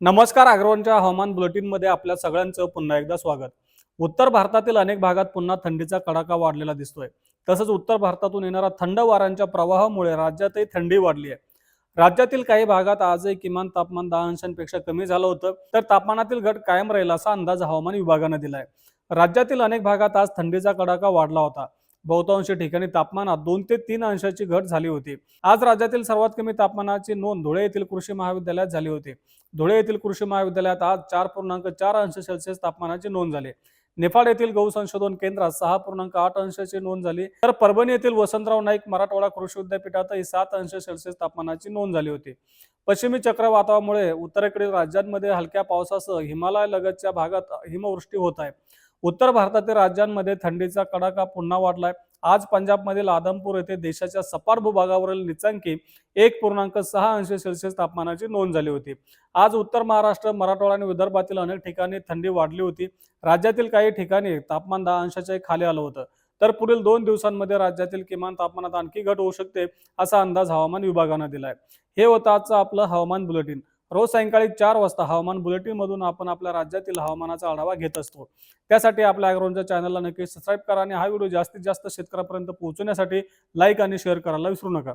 नमस्कार अग्रवांच्या हवामान बुलेटिनमध्ये आपल्या सगळ्यांचं पुन्हा एकदा स्वागत. उत्तर भारतातील अनेक भागात पुन्हा थंडीचा कडाका वाढलेला दिसतोय. तसंच उत्तर भारतातून येणारा थंड वाऱ्यांच्या प्रवाहामुळे राज्यातही थंडी वाढली आहे. राज्यातील काही भागात आजही किमान तापमान दहा अंशांपेक्षा कमी झालं होतं तर तापमानातील घट कायम राहील असा अंदाज हवामान विभागानं दिलाय. राज्यातील अनेक भागात आज थंडीचा कडाका वाढला होता. बहुतांश ठिकाणी तापमानात दोन ते तीन अंशाची घट झाली होती. आज राज्यातील सर्वात कमी तापमानाची नोंद धुळे येथील कृषी महाविद्यालयात झाली होती. धुळे येथील कृषी महाविद्यालयात आज चार पूर्णांक चार अंश सेल्सिअस तापमानाची नोंद झाली. निफाड येथील गहू संशोधन केंद्रात सहा पूर्णांक आठ अंशाची नोंद झाली. तर परभणी येथील वसंतराव नाईक मराठवाडा कृषी विद्यापीठातही सात अंश सेल्सिअस तापमानाची नोंद झाली होती. पश्चिमी चक्रवातामुळे उत्तरेकडील राज्यांमध्ये हलक्या पावसासह हिमालय लगतच्या भागात हिमवृष्टी होत आहे. उत्तर भारतातील राज्यांमध्ये थंडीचा कडाका पुन्हा वाढलाय. आज पंजाबमधील आदमपूर येथे देशाच्या सपार भूभागावरील निचांकी एक पूर्णांक सहा अंश सेल्सिअस तापमानाची नोंद झाली होती. आज उत्तर महाराष्ट्र मराठवाडा आणि विदर्भातील अनेक ठिकाणी थंडी वाढली होती. राज्यातील काही ठिकाणी तापमान दहा अंशाच्या खाली आलं होतं. तर पुढील दोन दिवसांमध्ये राज्यातील किमान तापमानात आणखी घट होऊ शकते असा अंदाज हवामान विभागानं दिलाय. हे होतं आजचं आपलं हवामान बुलेटिन. रोज सायंकाळी चार वाजता हवामान बुलेटिनमधून आपण आपल्या राज्यातील हवामानाचा आढावा घेत असतो. त्यासाठी आपल्या अॅग्रोनच्या चॅनलला नक्की सबस्क्राईब करा आणि हा व्हिडिओ जास्तीत जास्त शेतकऱ्यापर्यंत पोहोचवण्यासाठी लाईक आणि शेअर करायला विसरू नका.